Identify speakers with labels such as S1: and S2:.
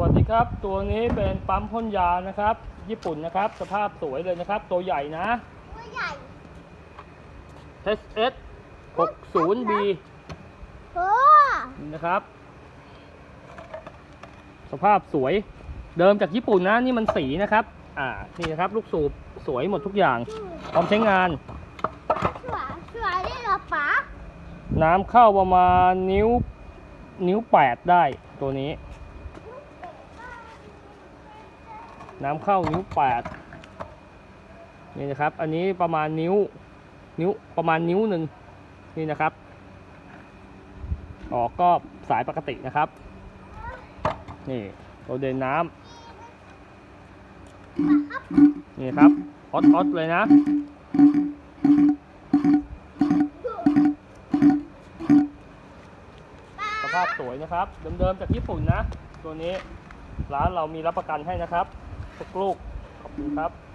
S1: วัสดีครับ ตัวนี้เป็นปั๊มพ่นยานะครับ ญี่ปุ่นนะครับ สภาพสวยเลยนะครับ ตัวใหญ่นะ
S2: ตัวใหญ่
S1: HS 60B
S2: โอ้
S1: นี่นะครับ สภาพสวยเดิมจากญี่ปุ่นนะ นี่มันสีนะครับ อ่า นี่นะครับลูกสูบสวยหมดทุกอย่าง พร้อมใช้งาน
S2: สวยสวยได้เหรอป๋า
S1: น้ำเข้าประมาณนิ้วนิ้วแปดได้ตัวนี้ น้ำเข้านิ้วแปดนี่นะครับ อันนี้ประมาณนิ้ว นิ้วประมาณนิ้วหนึ่งนี่นะครับ ออกก็สายปกตินะครับ นี่ตัวเดินน้ำนี่ครับออดออดเลยนะสภาพสวยนะครับ เดิมๆจากญี่ปุ่นนะ ตัวนี้ร้านเรามีรับประกันให้นะครับ สักลูก ขอบคุณครับ